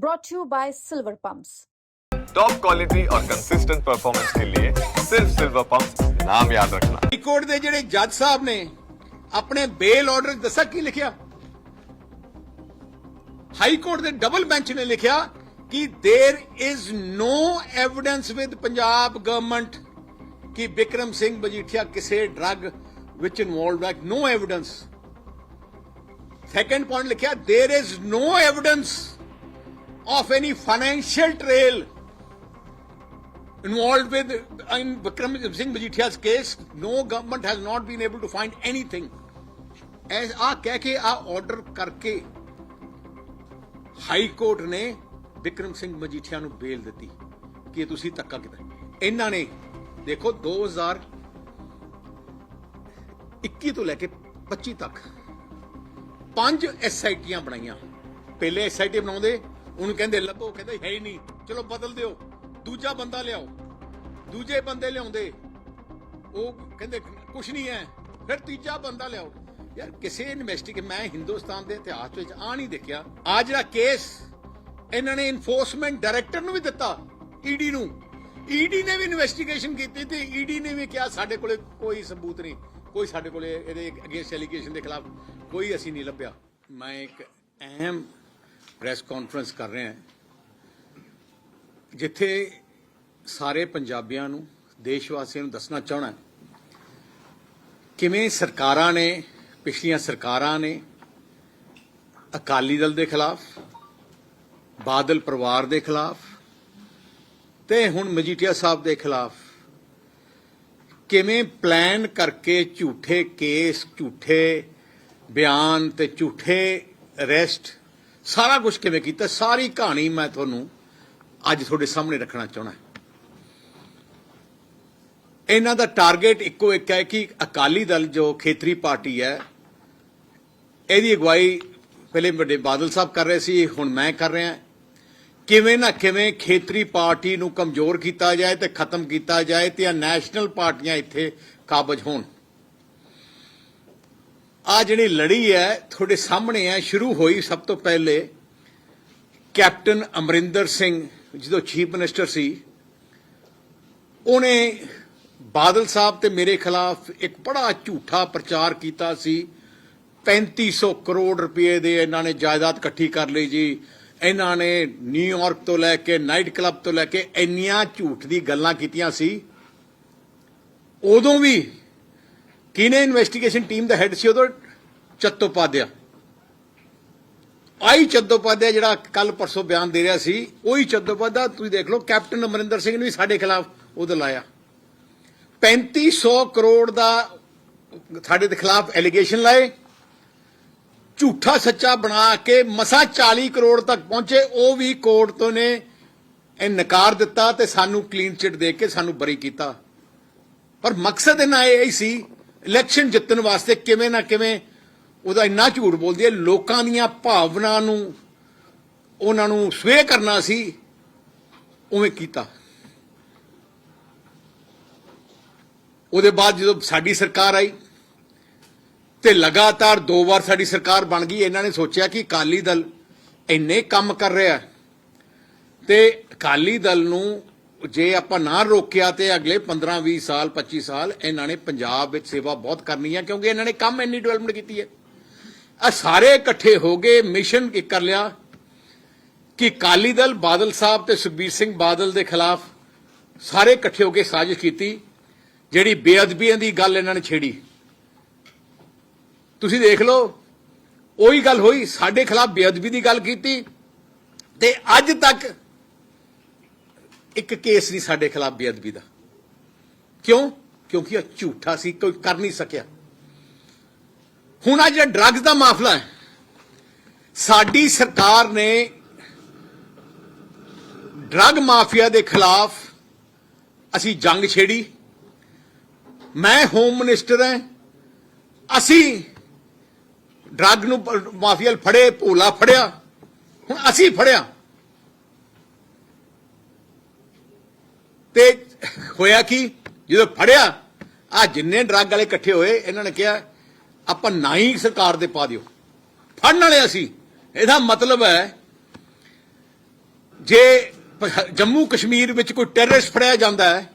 brought to you by Silver Pumps. Top quality और consistent performance के लिए सिर्फ सिल्वर पंप नाम याद रखना ਹਾਈ ਕੋਰਟ ਦੇ ਜਿਹੜੇ ਜੱਜ ਸਾਹਿਬ ਨੇ ਆਪਣੇ ਬੇਲ ਆਰਡਰ ਦੱਸਿਆ ਕੀ ਲਿਖਿਆ ਹਾਈ ਕੋਰਟ ਦੇ ਡਬਲ ਬੈਂਚ ਨੇ ਲਿਖਿਆ ਕਿ there is no evidence with Punjab government ਕਿ ਵਿਕਰਮ ਸਿੰਘ ਮਜੀਠੀਆ ਕਿਸੇ ਡਰੱਗ ਵਿੱਚ ਇਨਵੋਲਵਡ ਹੈ ਨੋ ਐਵੀਡੈਂਸ ਸੈਕੰਡ ਪੁਆਇੰਟ ਲਿਖਿਆ there is no evidence of any financial trail involved with in Vikram Singh Majithia's case, no government has not been able to find anything. ਐਸ ਆ ਕਹਿ ਕੇ ਆ order ਕਰਕੇ high court ਨੇ ਵਿਕਰਮ ਸਿੰਘ ਮਜੀਠੀਆ ਨੂੰ ਬੇਲ ਦਿੱਤੀ ਕਿ ਤੁਸੀਂ ਧੱਕਾ ਕੀਤਾ ਇਹਨਾਂ ਨੇ ਦੇਖੋ 2021 ਤੋਂ ਲੈ ਕੇ 25 ਤੱਕ ਪੰਜ ਐਸਆਈਟੀਆਂ ਬਣਾਈਆਂ ਪਹਿਲੇ ਐਸਆਈਟੀ ਬਣਾਉਂਦੇ ਉਹਨੂੰ ਕਹਿੰਦੇ ਲੱਭੋ, ਕਹਿੰਦੇ ਹੈ ਹੀ ਨਹੀਂ। ਚਲੋ ਬਦਲ ਦਿਓ। ਦੂਜਾ ਬੰਦਾ ਲਿਆਓ। ਦੂਜੇ ਬੰਦੇ ਲਿਆਉਂਦੇ। ਉਹ ਕਹਿੰਦੇ, ਕੁਛ ਨਹੀਂ ਹੈ। ਫਿਰ ਤੀਜਾ ਬੰਦਾ ਲਿਆਓ। ਯਾਰ ਕਿਸੇ ਇਨਵੈਸਟੀਗੇ ਮੈਂ ਹਿੰਦੁਸਤਾਨ ਦੇ ਇਤਿਹਾਸ ਵਿੱਚ ਆ ਨਹੀਂ ਦੇਖਿਆ। ਆ ਜਿਹੜਾ ਕੇਸ ਇਹਨਾਂ ਨੇ ਇਨਫੋਰਸਮੈਂਟ ਡਾਇਰੈਕਟਰ ਨੂੰ ਵੀ ਦਿੱਤਾ ਈਡੀ ਨੂੰ। ਈਡੀ ਨੇ ਵੀ ਇਨਵੈਸਟੀਗੇਸ਼ਨ ਕੀਤੀ ਤੇ ਈਡੀ ਨੇ ਵੀ ਕਿਹਾ, ਸਾਡੇ ਕੋਲੇ ਕੋਈ ਸਬੂਤ ਨਹੀਂ। ਕੋਈ ਸਾਡੇ ਕੋਲੇ ਇਹਦੇ ਅਗੇਂਸਟ ਐਲੀਗੇਸ਼ਨ ਦੇ ਖਿਲਾਫ ਕੋਈ ਅਸੀਂ ਨਹੀਂ ਲੱਭਿਆ। ਮੈਂ ਇੱਕ ਅਹਿਮ ਪ੍ਰੈਸ ਕਾਨਫਰੰਸ ਕਰ ਰਿਹਾ ਜਿੱਥੇ ਸਾਰੇ ਪੰਜਾਬੀਆਂ ਨੂੰ ਦੇਸ਼ ਵਾਸੀਆਂ ਨੂੰ ਦੱਸਣਾ ਚਾਹਣਾ ਕਿਵੇਂ ਸਰਕਾਰਾਂ ਨੇ, ਪਿਛਲੀਆਂ ਸਰਕਾਰਾਂ ਨੇ ਅਕਾਲੀ ਦਲ ਦੇ ਖਿਲਾਫ, ਬਾਦਲ ਪਰਿਵਾਰ ਦੇ ਖਿਲਾਫ ਤੇ ਹੁਣ ਮਜੀਠੀਆ ਸਾਹਿਬ ਦੇ ਖਿਲਾਫ ਕਿਵੇਂ ਪਲਾਨ ਕਰਕੇ ਝੂਠੇ ਕੇਸ, ਝੂਠੇ ਬਿਆਨ ਤੇ ਝੂਠੇ ਅਰੈਸਟ ਸਾਰਾ ਕੁਝ ਕਿਵੇਂ ਕੀਤਾ? ਸਾਰੀ ਕਹਾਣੀ ਮੈਂ ਤੁਹਾਨੂੰ ਅੱਜ ਤੁਹਾਡੇ ਸਾਹਮਣੇ ਰੱਖਣਾ ਚਾਹਣਾ ਇਹਨਾਂ ਦਾ ਟਾਰਗੇਟ ਇੱਕੋ ਇੱਕ ਹੈ ਕਿ ਅਕਾਲੀ ਦਲ ਜੋ ਖੇਤਰੀ ਪਾਰਟੀ ਹੈ, ਇਹਦੀ ਅਗਵਾਈ ਪਹਿਲੇ ਵੱਡੇ ਬਾਦਲ ਸਾਹਿਬ ਕਰ ਰਹੇ ਸੀ, ਹੁਣ ਮੈਂ ਕਰ ਰਿਹਾ। ਕਿਵੇਂ ਨਾ ਕਿਵੇਂ ਖੇਤਰੀ ਪਾਰਟੀ ਨੂੰ ਕਮਜ਼ੋਰ ਕੀਤਾ ਜਾਏ ਤੇ ਖਤਮ ਕੀਤਾ ਜਾਏ ਤੇ ਆ ਨੈਸ਼ਨਲ ਪਾਰਟੀਆਂ ਇੱਥੇ ਕਾਬਜ ਹੋਣ। ਆ ਜਿਹੜੀ ਲੜੀ ਹੈ, ਤੁਹਾਡੇ ਸਾਹਮਣੇ ਹੈ, ਸ਼ੁਰੂ ਹੋਈ ਸਭ ਤੋਂ ਪਹਿਲੇ ਕੈਪਟਨ ਅਮਰਿੰਦਰ ਸਿੰਘ ਜਦੋਂ ਚੀਫ ਮਿਨਿਸਟਰ ਸੀ, ਉਹਨੇ ਬਾਦਲ ਸਾਹਿਬ ਤੇ ਮੇਰੇ ਖਿਲਾਫ ਇੱਕ ਬੜਾ ਝੂਠਾ ਪ੍ਰਚਾਰ ਕੀਤਾ ਸੀ। 3500 ਕਰੋੜ ਰੁਪਏ ਦੇ ਇਹਨਾਂ ਨੇ ਜਾਇਦਾਦ ਇਕੱਠੀ ਕਰ ਲਈ ਜੀ। ਇਹਨਾਂ ਨੇ ਨਿਊਯਾਰਕ ਤੋਂ ਲੈ ਕੇ ਨਾਈਟ ਕਲੱਬ ਤੋਂ ਲੈ ਕੇ ਇੰਨੀਆਂ ਝੂਠ ਦੀ ਗੱਲਾਂ ਕੀਤੀਆਂ ਸੀ। ਉਦੋਂ ਵੀ ਕਿਨੇ ਇਨਵੈਸਟੀਗੇਸ਼ਨ ਟੀਮ ਦਾ ਹੈੱਡ ਸੀ ਉਦੋਂ ਚੱਤੋਪਾਧਿਆ। ਆਈ ਚੱਤੋਪਾਧਿਆ ਜਿਹੜਾ ਕੱਲ ਪਰਸੋਂ ਬਿਆਨ ਦੇ ਰਿਹਾ ਸੀ, ਉਹੀ ਚੱਦੋਪਾਧਿਆ ਤੁਸੀਂ ਦੇਖ ਲਓ, ਕੈਪਟਨ ਅਮਰਿੰਦਰ ਸਿੰਘ ਨੇ ਵੀ ਸਾਡੇ ਖਿਲਾਫ ਉਹਦਾ ਲਾਇਆ। 3500 ਕਰੋੜ ਦਾ ਸਾਡੇ ਦੇ ਖਿਲਾਫ ਐਲੀਗੇਸ਼ਨ ਲਾਏ। ਝੂਠਾ ਸੱਚਾ ਬਣਾ ਕੇ ਮਸਾ 40 ਕਰੋੜ ਤੱਕ ਪਹੁੰਚੇ, ਉਹ ਵੀ ਕੋਰਟ ਤੋਂ ਨੇ। ਇਹ ਨਕਾਰ ਦਿੱਤਾ ਤੇ ਸਾਨੂੰ ਕਲੀਨ ਚਿਟ ਦੇ ਕੇ ਸਾਨੂੰ ਬਰੀ ਕੀਤਾ। ਪਰ ਮਕਸਦ ਇਹਨਾਂ ਇਹ ਹੀ ਸੀ ਇਲੈਕਸ਼ਨ ਜਿੱਤਣ ਵਾਸਤੇ ਕਿਵੇਂ ਨਾ ਕਿਵੇਂ ਉਹਦਾ ਇੰਨਾ ਝੂਠ ਬੋਲਦੀ ਹੈ, ਲੋਕਾਂ ਦੀਆਂ ਭਾਵਨਾ ਨੂੰ ਉਹਨਾਂ ਨੂੰ ਸਵੇ ਕਰਨਾ ਸੀ, ਉਵੇਂ ਕੀਤਾ। ਉਹਦੇ ਬਾਅਦ ਜਦੋਂ ਸਾਡੀ ਸਰਕਾਰ ਆਈ ਤੇ ਲਗਾਤਾਰ ਦੋ ਵਾਰ ਸਾਡੀ ਸਰਕਾਰ ਬਣ ਗਈ, ਇਹਨਾਂ ਨੇ ਸੋਚਿਆ ਕਿ ਅਕਾਲੀ ਦਲ ਇੰਨੇ ਕੰਮ ਕਰ ਰਿਹਾ ਤੇ ਅਕਾਲੀ ਦਲ ਨੂੰ ਜੇ ਆਪਾਂ ਨਾ ਰੋਕਿਆ ਤੇ ਅਗਲੇ 15 20 ਸਾਲ 25 ਸਾਲ ਇਹਨਾਂ ਨੇ ਪੰਜਾਬ ਵਿੱਚ ਸੇਵਾ ਬਹੁਤ ਕਰਨੀ ਹੈ ਕਿਉਂਕਿ ਇਹਨਾਂ ਨੇ ਕੰਮ ਇੰਨੀ ਡਿਵੈਲਪਮੈਂਟ ਕੀਤੀ ਹੈ। ਆ ਸਾਰੇ ਇਕੱਠੇ ਹੋ ਗਏ ਮਿਸ਼ਨ ਇੱਕ ਕਰ ਲਿਆ? ਕਿ ਅਕਾਲੀ ਦਲ ਬਾਦਲ ਸਾਹਿਬ ਤੇ ਸੁਖਬੀਰ ਸਿੰਘ ਬਾਦਲ ਦੇ ਖਿਲਾਫ ਸਾਰੇ ਇਕੱਠੇ ਹੋ ਕੇ ਸਾਜ਼ਿਸ਼ ਕੀਤੀ, ਜਿਹੜੀ ਬੇਅਦਬੀਆਂ ਦੀ ਗੱਲ ਇਹਨਾਂ ਨੇ ਛੇੜੀ। ਤੁਸੀਂ ਦੇਖ ਲਓ, ਉਹੀ ਗੱਲ ਹੋਈ, ਸਾਡੇ ਖਿਲਾਫ ਬੇਅਦਬੀ ਦੀ ਗੱਲ ਕੀਤੀ ਤੇ ਅੱਜ ਤੱਕ ਇੱਕ ਕੇਸ ਨਹੀਂ ਸਾਡੇ ਖਿਲਾਫ ਬੇਅਦਬੀ ਦਾ। ਕਿਉਂ? ਕਿਉਂਕਿ ਉਹ ਝੂਠਾ ਸੀ, ਕੋਈ ਕਰ ਨਹੀਂ ਸਕਿਆ। ਹੁਣ ਆ ਜਿਹੜਾ ਡਰੱਗਸ ਦਾ ਮਾਮਲਾ ਹੈ, ਸਾਡੀ ਸਰਕਾਰ ਨੇ ਡਰੱਗ ਮਾਫੀਆ ਦੇ ਖਿਲਾਫ ਅਸੀਂ ਜੰਗ ਛੇੜੀ। ਮੈਂ ਹੋਮ ਮਿਨਿਸਟਰ ਹਾਂ। ਅਸੀਂ ਡਰੱਗ ਨੂੰ ਮਾਫੀਆ ਫੜੇ, ਭੋਲਾ ਫੜਿਆ। ਹੁਣ ਅਸੀਂ ਫੜਿਆ। ਤੇ ਹੋਇਆ ਕੀ? ਜਦੋਂ ਫੜਿਆ ਆ ਜਿੰਨੇ ਡਰੱਗ ਵਾਲੇ ਇਕੱਠੇ ਹੋਏ, ਇਹਨਾਂ ਨੇ ਕਿਹਾ, ਆਪਾਂ ਨਾ ਹੀ ਸਰਕਾਰ ਦੇ ਪਾ ਦਿਓ। ਫੜਨ ਵਾਲੇ ਅਸੀਂ। ਇਹਦਾ ਮਤਲਬ ਹੈ, ਜੇ ਜੰਮੂ ਕਸ਼ਮੀਰ ਵਿੱਚ ਕੋਈ ਟੈਰਰਿਸਟ ਫੜਿਆ ਜਾਂਦਾ ਹੈ,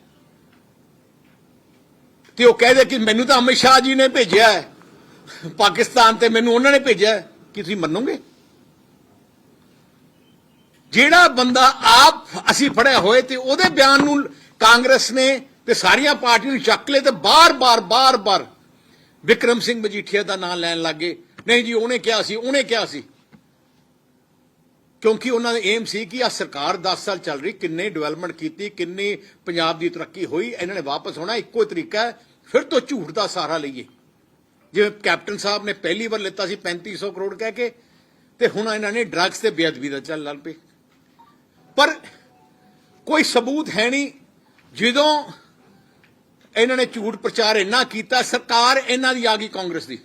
ਤੇ ਉਹ ਕਹਦੇ ਕਿ ਮੈਨੂੰ ਤਾਂ ਅਮਿਤ ਸ਼ਾਹ ਜੀ ਨੇ ਭੇਜਿਆ ਹੈ, ਪਾਕਿਸਤਾਨ ਤੇ ਮੈਨੂੰ ਉਹਨਾਂ ਨੇ ਭੇਜਿਆ ਕਿ ਤੁਸੀਂ ਮੰਨੋਗੇ? ਜਿਹੜਾ ਬੰਦਾ ਆਪ ਅਸੀਂ ਫੜਿਆ ਹੋਏ ਤੇ ਉਹਦੇ ਬਿਆਨ ਨੂੰ ਕਾਂਗਰਸ ਨੇ ਤੇ ਸਾਰੀਆਂ ਪਾਰਟੀਆਂ ਨੂੰ ਚੱਕ ਲਏ ਤੇ ਬਾਰ-ਬਾਰ ਬਾਰ-ਬਾਰ ਵਿਕਰਮ ਸਿੰਘ ਮਜੀਠੀਆ ਦਾ ਨਾਮ ਲੈਣ ਲੱਗੇ। ਨਹੀਂ ਜੀ, ਉਹਨੇ ਕਿਹਾ ਸੀ, ਉਹਨੇ ਕਿਹਾ ਸੀ। ਕਿਉਂਕਿ ਉਹਨਾਂ ਦਾ ਏਮ ਸੀ ਕਿ ਆ ਸਰਕਾਰ 10 ਸਾਲ ਚੱਲ ਰਹੀ, ਕਿੰਨੇ ਡਿਵੈਲਪਮੈਂਟ ਕੀਤੀ, ਕਿੰਨੀ ਪੰਜਾਬ ਦੀ ਤਰੱਕੀ ਹੋਈ, ਇਹਨਾਂ ਨੇ ਵਾਪਸ ਹੋਣਾ ਇੱਕੋ ਹੀ ਤਰੀਕਾ ਹੈ, ਫਿਰ ਤੋਂ ਝੂਠ ਦਾ ਸਹਾਰਾ ਲਈਏ। ਜਿਵੇਂ ਕੈਪਟਨ ਸਾਹਿਬ ਨੇ ਪਹਿਲੀ ਵਾਰ ਲਿੱਤਾ ਸੀ 3500 ਕਰੋੜ ਕਹਿ ਕੇ, ਤੇ ਹੁਣ ਇਹਨਾਂ ਨੇ ਡਰੱਗਸ ਤੇ ਬੇਅਦਬੀ ਦਾ ਚੱਲ ਲੱਗ ਪਏ। ਪਰ ਕੋਈ ਸਬੂਤ ਹੈ ਨਹੀਂ। ਜਦੋਂ ਇਹਨਾਂ ਨੇ ਝੂਠ ਪ੍ਰਚਾਰ ਇੰਨਾ ਕੀਤਾ, ਸਰਕਾਰ ਇਹਨਾਂ ਦੀ ਆ ਗਈ ਕਾਂਗਰਸ ਦੀ।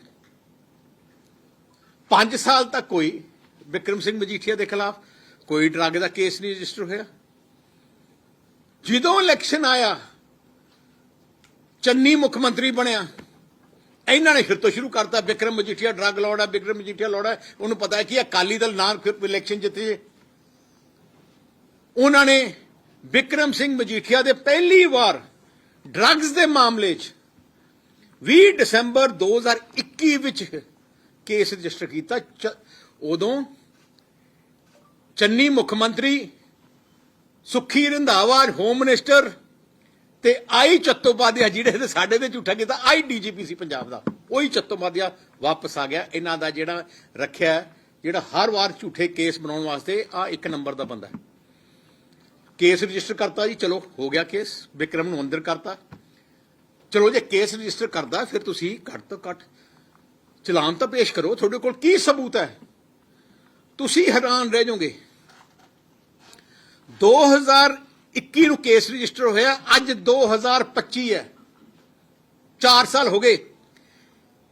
5 ਸਾਲ ਤੱਕ ਕੋਈ, ਵਿਕਰਮ ਸਿੰਘ ਮਜੀਠੀਆ ਦੇ ਖਿਲਾਫ ਕੋਈ ਡਰੱਗ ਦਾ ਕੇਸ ਨਹੀਂ ਰਜਿਸਟਰ ਹੋਇਆ। ਜਦੋਂ ਇਲੈਕਸ਼ਨ ਆਇਆ, ਚੰਨੀ ਮੁੱਖ ਮੰਤਰੀ ਬਣਿਆ, ਇਹਨਾਂ ਨੇ ਫਿਰ ਤੋਂ ਸ਼ੁਰੂ ਕਰਤਾ, ਵਿਕਰਮ ਮਜੀਠੀਆ ਡਰੱਗ ਲਾਉਣਾ ਵਿਕਰਮ ਮਜੀਠੀਆ ਲਾਉਣਾ, ਉਹਨੂੰ ਪਤਾ ਹੈ ਕਿ ਅਕਾਲੀ ਦਲ ਨਾਲ ਫਿਰ ਇਲੈਕਸ਼ਨ ਜਿੱਤੇ। ਜੇ ਉਹਨਾਂ ਨੇ ਵਿਕਰਮ ਸਿੰਘ ਮਜੀਠੀਆ ਦੇ ਪਹਿਲੀ ਵਾਰ ਡਰੱਗਸ ਦੇ ਮਾਮਲੇ 'ਚ 20 ਦਸੰਬਰ 2021 ਵਿੱਚ ਕੇਸ ਰਜਿਸਟਰ ਕੀਤਾ। ਚ- ਉਦੋਂ ਚੰਨੀ ਮੁੱਖ ਮੰਤਰੀ ਸੁਖੀ ਰੰਧਾਵਾ ਹੋਮ ਮਿਨਿਸਟਰ ਤੇ ਆਈ ਚੱਤੋਪਾਧਿਆ ਜਿਹੜੇ ਤੇ ਸਾਡੇ ਤੇ ਝੂਠਾ ਕੀਤਾ, ਆਈ ਡੀਜੀਪੀ ਸੀ ਪੰਜਾਬ ਦਾ। ਉਹੀ ਚੱਤੋਪਾਧਿਆ ਵਾਪਸ ਆ ਗਿਆ। ਇਹਨਾਂ ਦਾ ਜਿਹੜਾ ਰੱਖਿਆ, ਜਿਹੜਾ ਹਰ ਵਾਰ ਝੂਠੇ ਕੇਸ ਬਣਾਉਣ ਵਾਸਤੇ ਆ ਇੱਕ ਨੰਬਰ ਦਾ ਬੰਦਾ ਹੈ। ਕੇਸ ਰਜਿਸਟਰ ਕਰਤਾ ਜੀ, ਚਲੋ, ਹੋ ਗਿਆ ਕੇਸ, ਵਿਕਰਮ ਨੂੰ ਅੰਦਰ ਕਰਤਾ। ਚਲੋ, ਜੇ ਕੇਸ ਰਜਿਸਟਰ ਕਰਦਾ, ਫਿਰ ਤੁਸੀਂ ਘੱਟ ਤੋਂ ਘੱਟ ਚਲਾਨ ਤਾਂ ਪੇਸ਼ ਕਰੋ, ਤੁਹਾਡੇ ਕੋਲ ਕੀ ਸਬੂਤ ਹੈ? ਤੁਸੀਂ ਹੈਰਾਨ ਰਹਿ ਜਾਓਗੇ। 2021 ਨੂੰ ਕੇਸ ਰਜਿਸਟਰ ਹੋਇਆ, ਅੱਜ 2025 ਹੈ। 4 ਸਾਲ ਹੋ ਗਏ।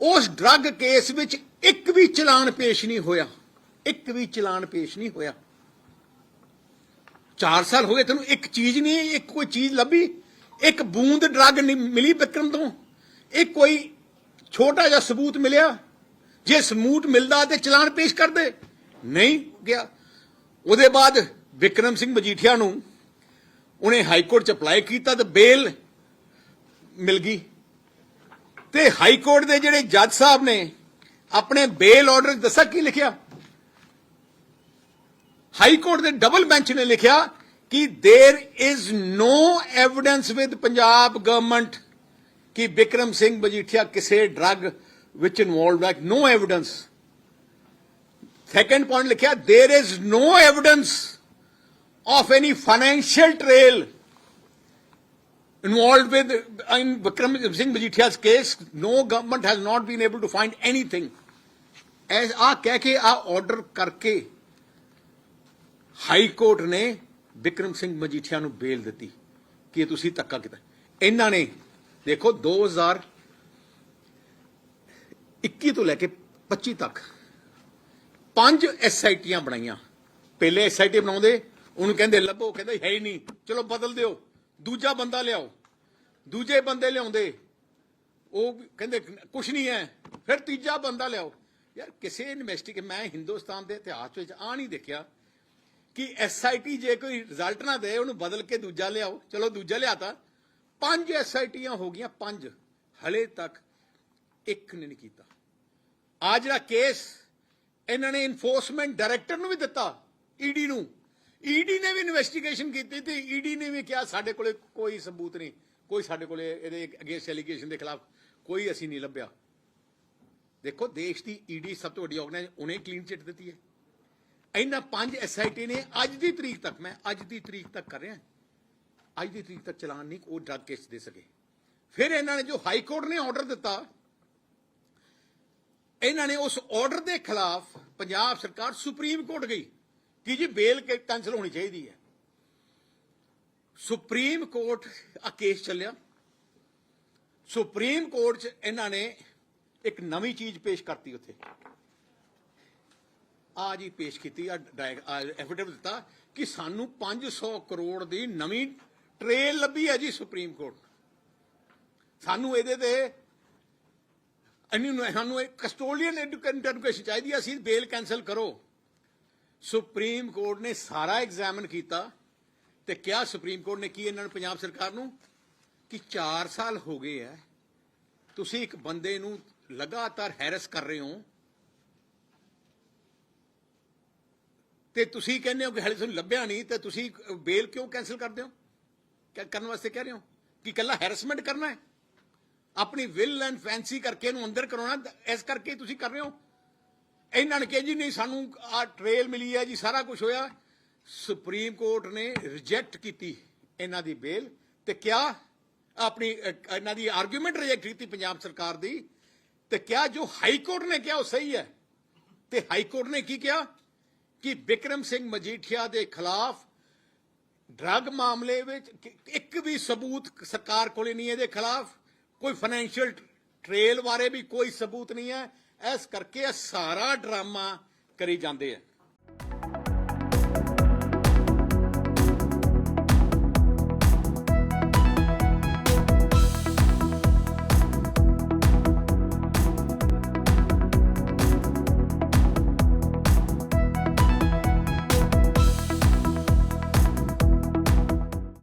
ਉਸ ਡਰੱਗ ਕੇਸ ਵਿੱਚ ਇੱਕ ਵੀ ਚਲਾਨ ਪੇਸ਼ ਨਹੀਂ ਹੋਇਆ। ਇੱਕ ਵੀ ਚਲਾਨ ਪੇਸ਼ ਨਹੀਂ ਹੋਇਆ। 4 ਸਾਲ ਹੋ ਗਏ, ਤੈਨੂੰ ਇੱਕ ਚੀਜ਼ ਨਹੀਂ, ਇੱਕ ਕੋਈ ਚੀਜ਼ ਲੱਭੀ? ਇੱਕ ਬੂੰਦ ਡਰੱਗ ਨਹੀਂ ਮਿਲੀ ਵਿਕਰਮ ਤੋਂ? ਇੱਕ ਕੋਈ ਛੋਟਾ ਜਿਹਾ ਸਬੂਤ ਮਿਲਿਆ? ਜੇ ਸਬੂਤ ਮਿਲਦਾ ਤੇ ਚਲਾਨ ਪੇਸ਼ ਕਰਦੇ ਨਹੀਂ ਗਿਆ। ਉਹਦੇ ਬਾਅਦ ਵਿਕਰਮ ਸਿੰਘ ਮਜੀਠੀਆ ਨੂੰ ਉਹਨੇ ਹਾਈ ਕੋਰਟ ਚ ਅਪਲਾਈ ਕੀਤਾ ਤੇ ਬੇਲ ਮਿਲ ਗਈ। ਤੇ ਹਾਈ ਕੋਰਟ ਦੇ ਜਿਹੜੇ ਜੱਜ ਸਾਹਿਬ ਨੇ ਆਪਣੇ ਬੇਲ ਆਰਡਰ ਦੱਸਿਆ, ਕੀ ਲਿਖਿਆ? ਹਾਈ ਕੋਰਟ ਦੇ ਡਬਲ ਬੈਂਚ ਨੇ ਲਿਖਿਆ ਕਿ there is no evidence with Punjab government ਕਿ ਵਿਕਰਮ ਸਿੰਘ ਮਜੀਠੀਆ ਕਿਸੇ ਡਰੱਗ ਵਿੱਚ ਇਨਵੋਲਵਡ ਹੈ ਨੋ ਐਵੀਡੈਂਸ ਸੈਕੰਡ ਪੁਆਇੰਟ ਲਿਖਿਆ there is no evidence of any financial trail involved with in Vikram Singh Majithia's case, no government has not been able to find anything. ਐਸ ਆ ਕਹਿ ਕੇ ਆ order ਕਰਕੇ high court ਨੇ ਵਿਕਰਮ ਸਿੰਘ ਮਜੀਠੀਆ ਨੂੰ ਬੇਲ ਦਿੱਤੀ ਕਿ ਤੁਸੀਂ ਧੱਕਾ ਕੀਤਾ। ਇਹਨਾਂ ਨੇ, ਦੇਖੋ 2021 ਤੋਂ ਲੈ ਕੇ 25 ਤੱਕ ਪੰਜ ਐਸਆਈਟੀਆਂ ਬਣਾਈਆਂ। ਪਹਿਲੇ ਐਸਆਈਟੀ ਬਣਾਉਂਦੇ, ਉਹਨੂੰ ਕਹਿੰਦੇ, ਲੱਭੋ, ਕਹਿੰਦਾ, ਹੈ ਹੀ ਨਹੀਂ। ਚਲੋ, ਬਦਲ ਦਿਓ। ਦੂਜਾ ਬੰਦਾ ਲਿਆਓ। ਦੂਜੇ ਬੰਦੇ ਲਿਆਉਂਦੇ। ਉਹ ਕਹਿੰਦੇ, ਕੁਛ ਨਹੀਂ ਹੈ। ਫਿਰ ਤੀਜਾ ਬੰਦਾ ਲਿਆਓ। ਯਾਰ, ਕਿਸੇ ਇਨਵੈਸਟੀਗੇ ਮੈਂ ਹਿੰਦੁਸਤਾਨ ਦੇ ਇਤਿਹਾਸ ਵਿੱਚ ਆ ਨਹੀਂ ਦੇਖਿਆ। ਕਿ ਐਸਆਈਟੀ ਜੇ ਕੋਈ ਰਿਜ਼ਲਟ ਨਾ ਦੇ, ਉਹਨੂੰ ਬਦਲ ਕੇ ਦੂਜਾ ਲਿਆਓ। ਚਲੋ, ਦੂਜਾ ਲਿਆਤਾ। ਪੰਜ ਐਸਆਈਟੀਆਂ ਹੋ ਗਈਆਂ, ਪੰਜ। ਹਲੇ ਤੱਕ ਇੱਕ ਨੇ ਨਹੀਂ ਕੀਤਾ। ਆ ਜਿਹੜਾ ਕੇਸ ਇਹਨਾਂ ਨੇ ਇਨਫੋਰਸਮੈਂਟ ਡਾਇਰੈਕਟਰ ਨੂੰ ਵੀ ਦਿੱਤਾ ਈਡੀ ਨੂੰ। ਈਡੀ ਨੇ ਵੀ ਇਨਵੈਸਟੀਗੇਸ਼ਨ ਕੀਤੀ ਤੇ ਈਡੀ ਨੇ ਵੀ ਕਿਹਾ, ਸਾਡੇ ਕੋਲੇ ਕੋਈ ਸਬੂਤ ਨਹੀਂ। ਕੋਈ ਸਾਡੇ ਕੋਲੇ ਇਹਦੇ ਅਗੇਂਸਟ ਐਲੀਗੇਸ਼ਨ ਦੇ ਖਿਲਾਫ ਕੋਈ ਅਸੀਂ ਨਹੀਂ ਲੱਭਿਆ। ਦੇਖੋ, ਦੇਸ਼ ਦੀ ਈਡੀ ਸਭ ਤੋਂ ਵੱਡੀ ਆਰਗੇਨਾਈਜ਼ ਉਹਨੇ ਕਲੀਨ ਚਿੱਟ ਦਿੱਤੀ ਹੈ। ਇਹਨਾਂ ਪੰਜ ਐਸਆਈਟੀ ਨੇ ਅੱਜ ਦੀ ਤਰੀਕ ਤੱਕ ਮੈਂ ਅੱਜ ਦੀ ਤਰੀਕ ਤੱਕ ਕਰ ਰਿਹਾ ਅੱਜ ਦੀ ਤਰੀਕ ਤੱਕ ਚਲਾਨ ਨਹੀਂ ਉਹ ਡਰਗ ਕੇਸ ਦੇ ਸਕੇ ਫਿਰ ਇਹਨਾਂ ਨੇ ਜੋ ਹਾਈ ਕੋਰਟ ਨੇ ਆਰਡਰ ਦਿੱਤਾ ਇਹਨਾਂ ਨੇ ਉਸ ਆਰਡਰ ਦੇ ਖਿਲਾਫ ਪੰਜਾਬ ਸਰਕਾਰ ਸੁਪਰੀਮ ਕੋਰਟ ਗਈ ਕਿ ਜੀ ਬੇਲ ਕੈਂਸਲ ਹੋਣੀ ਚਾਹੀਦੀ ਹੈ ਸੁਪਰੀਮ ਕੋਰਟ ਆ ਕੇਸ ਚੱਲਿਆ ਸੁਪਰੀਮ ਕੋਰਟ 'ਚ ਇਹਨਾਂ ਨੇ ਇੱਕ ਨਵੀਂ ਚੀਜ਼ ਪੇਸ਼ ਕਰਤੀ ਉੱਥੇ ਆ ਜੀ ਪੇਸ਼ ਕੀਤੀ ਆ ਐਫੀਡੇਵਿਟ ਦਿੱਤਾ ਕਿ ਸਾਨੂੰ 500 ਕਰੋੜ ਦੀ ਨਵੀਂ ਟ੍ਰੇਲ ਲੱਭੀ ਹੈ ਜੀ ਸੁਪਰੀਮ ਕੋਰਟ। ਸਾਨੂੰ ਇਹਦੇ ਤੇ ਇਹਨੂੰ ਸਾਨੂੰ ਇੱਕ ਕਸਟੋਡੀਅਨ ਐਡੂਕੇਸ਼ਨ ਚਾਹੀਦੀ ਹੈ, ਅਸੀਂ ਬੇਲ ਕੈਨਸਲ ਕਰੋ। ਸੁਪਰੀਮ ਕੋਰਟ ਨੇ ਸਾਰਾ ਐਗਜ਼ਾਮਨ ਕੀਤਾ ਤੇ ਕਿਹਾ ਸੁਪਰੀਮ ਕੋਰਟ ਨੇ ਕੀ ਇਹਨਾਂ ਨੂੰ ਪੰਜਾਬ ਸਰਕਾਰ ਨੂੰ? ਕਿ 4 ਸਾਲ ਹੋ ਗਏ ਐ ਤੁਸੀਂ ਇੱਕ ਬੰਦੇ ਨੂੰ ਲਗਾਤਾਰ ਹੈਰਸ ਕਰ ਰਹੇ ਹੋ ਤੇ ਤੁਸੀਂ ਕਹਿੰਦੇ ਹੋ ਕਿ ਹਲੇ ਤੁਹਾਨੂੰ ਲੱਭਿਆ ਨਹੀਂ, ਤੇ ਤੁਸੀਂ ਬੇਲ ਕਿਉਂ ਕੈਨਸਲ ਕਰਦੇ ਹੋ? ਕਰਨ ਵਾਸਤੇ ਕਹਿ ਰਹੇ ਹੋ? ਕਿ ਕੱਲਾ ਹੈਰਸਮੈਂਟ ਕਰਨਾ ਹੈ? ਆਪਣੀ ਵਿਲ ਐਂਡ ਫੈਂਸੀ ਕਰਕੇ ਇਹਨੂੰ ਅੰਦਰ ਕਰਾਉਣਾ ਇਸ ਕਰਕੇ ਤੁਸੀਂ ਕਰ ਰਹੇ ਹੋ? ਇਹਨਾਂ ਨੇ ਕਿਹਾ ਜੀ ਨਹੀਂ, ਸਾਨੂੰ ਆ ਟ੍ਰੇਲ ਮਿਲੀ ਹੈ ਜੀ, ਸਾਰਾ ਕੁਝ ਹੋਇਆ। ਸੁਪਰੀਮ ਕੋਰਟ ਨੇ ਰਿਜੈਕਟ ਕੀਤੀ ਇਹਨਾਂ ਦੀ ਬੇਲ ਤੇ ਕਿਹਾ ਆਪਣੀ ਇਹਨਾਂ ਦੀ ਆਰਗੂਮੈਂਟ ਰਿਜੈਕਟ ਕੀਤੀ ਪੰਜਾਬ ਸਰਕਾਰ ਦੀ ਤੇ ਕਿਹਾ ਜੋ ਹਾਈ ਕੋਰਟ ਨੇ ਕਿਹਾ ਉਹ ਸਹੀ ਹੈ? ਤੇ ਹਾਈ ਕੋਰਟ ਨੇ ਕੀ ਕਿਹਾ? ਕਿ ਵਿਕਰਮ ਸਿੰਘ ਮਜੀਠੀਆ ਦੇ ਖਿਲਾਫ ਡਰੱਗ ਮਾਮਲੇ ਵਿੱਚ ਇੱਕ ਵੀ ਸਬੂਤ ਸਰਕਾਰ ਕੋਲੇ ਨਹੀਂ ਇਹਦੇ ਖਿਲਾਫ। ਕੋਈ ਫਾਈਨੈਂਸ਼ੀਅਲ ਟ੍ਰੇਲ ਬਾਰੇ ਵੀ ਕੋਈ ਸਬੂਤ ਨਹੀਂ ਹੈ। ਇਸ ਕਰਕੇ ਇਹ ਸਾਰਾ ਡਰਾਮਾ ਕਰੀ ਜਾਂਦੇ ਆ।